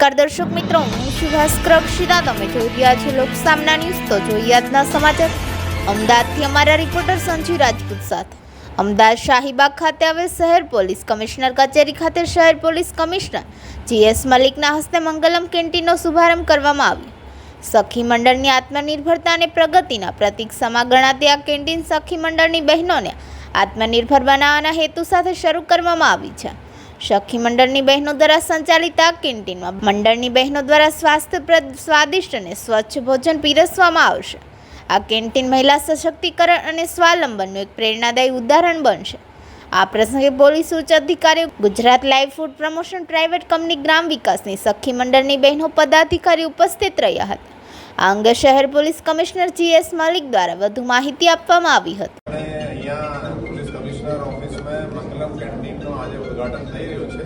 નમસ્કાર દર્શક મિત્રો, હું સુભાષ ક્રક્ષિતા તમે જોઈ રહ્યા છો લોકસામના ન્યૂઝ. તો જોઈએ આજના સમાચાર. અમદાવાદથી અમારા રિપોર્ટર સંજીવ રાજપૂત સાથે. અમદાવાદ શાહીબાગ ખાતે હવે શહેર પોલીસ કમિશનર કચેરી ખાતે શહેર પોલીસ કમિશનર જીએસ મલિકના હસ્તે મંગલમ કેન્ટીનનો શુભારંભ કરવામાં આવ્યો. સખી મંડળની આત્મનિર્ભરતા અને પ્રગતિના પ્રતીક સમા ગણાતી આ કેન્ટીન સખી મંડળની બહેનોને આત્મનિર્ભર બનાવવાના હેતુ સાથે શરૂ કરવામાં આવી છે. સખી મંડળની બહેનો દ્વારા સંચાલિત આ કેન્ટીનમાં મંડળની બહેનો દ્વારા સ્વાસ્થ્યપ્રદ સ્વાદિષ્ટ અને સ્વચ્છ ભોજન પીરસવામાં આવશે. આ કેન્ટીન મહિલા સશક્તિકરણ અને સ્વાવલંબનનું એક પ્રેરણાદાયી ઉદાહરણ બનશે. આ પ્રસંગે પોલીસ ઉચ્ચ અધિકારીઓ, Gujarat livelihood promotion private company ગ્રામ વિકાસની સખી મંડળની બહેનો પદાધિકારી ઉપસ્થિત રહ્યા હતા. આ અંગે શહેર પોલીસ કમિશનર જીએસ મલિક દ્વારા વધુ માહિતી આપવામાં આવી હતી. કમિશનર ઓફિસમાં મંગલમ કેન્ટીનનું આજે ઉદ્ઘાટન થઈ રહ્યું છે.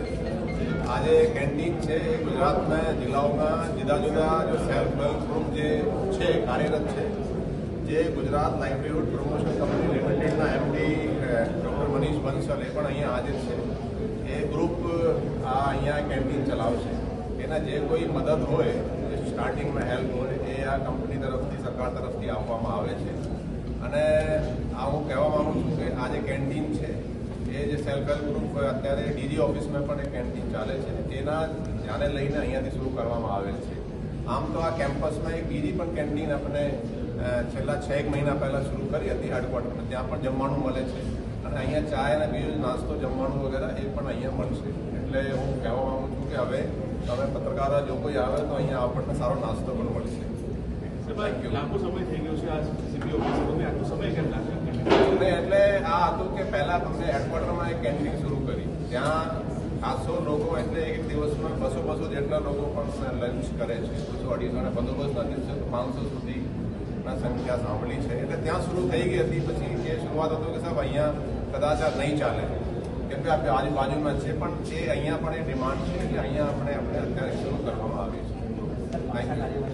આજે કેન્ટીન છે એ ગુજરાતમાં જિલ્લાઓમાં જુદા જુદા જો સેલ્ફ હેલ્પ ગ્રુપ જે છે, કાર્યરત છે, જે ગુજરાત લાઇવલીહુડ પ્રમોશન કંપની લિમિટેડના એમડી ડૉક્ટર મનીષ બંસલ એ પણ અહીંયા હાજર છે. એ ગ્રુપ આ અહીંયા કેન્ટીન ચલાવશે. એના જે કોઈ મદદ હોય સ્ટાર્ટિંગમાં હેલ્પ હોય, એ આ કંપની તરફથી, સરકાર તરફથી આપવામાં આવે છે. અને આ હું કહેવા માગું છું કે આ જે કેન્ટીન છે, એ જે સેલ્ફ હેલ્પ ગ્રુપ અત્યારે ડીજી ઓફિસમાં પણ એ કેન્ટીન ચાલે છે તેના ધ્યાને લઈને અહીંયાથી શરૂ કરવામાં આવેલ છે. આમ તો આ કેમ્પસમાં એક બીજી પણ કેન્ટીન આપણે છેલ્લા છ એક મહિના પહેલાં શરૂ કરી હતી હેડક્વાર્ટરમાં ત્યાં પણ જમવાનું મળે છે. અને અહીંયા ચાય અને બીજો નાસ્તો, જમવાનું વગેરે એ પણ અહીંયા મળશે. એટલે હું કહેવા માગું છું કે હવે તમે પત્રકારો જો કોઈ આવે તો અહીંયા આપણને સારો નાસ્તો પણ મળશે. લાંબો સમય થઈ ગયો છે આ સીપી ઓફિસે તમે આટલો સમય કેમ લાગ્યો એટલે આ હતું કે પહેલા તમને હેડક્વાર્ટરમાં એક કેન્ટીન શરૂ કરી. ત્યાં ખાસો લોકો એટલે એક દિવસમાં બસો બસો જેટલા લોકો પણ લંચ કરે છે. બસો અઢીસો અને બંદોબસ્તના દિવસે પાંચસો સુધીના સંખ્યા સાંભળી છે. એટલે ત્યાં શરૂ થઈ ગઈ હતી. પછી એ શરૂઆત હતું કે સાહેબ, અહીંયા કદાચ આ નહીં ચાલે. કેમ કે આપણે આજુબાજુમાં છે, પણ એ અહીંયા પણ એ ડિમાન્ડ છે. એટલે અહીંયા આપણે આપણે અત્યારે શરૂ કરવામાં આવી છે.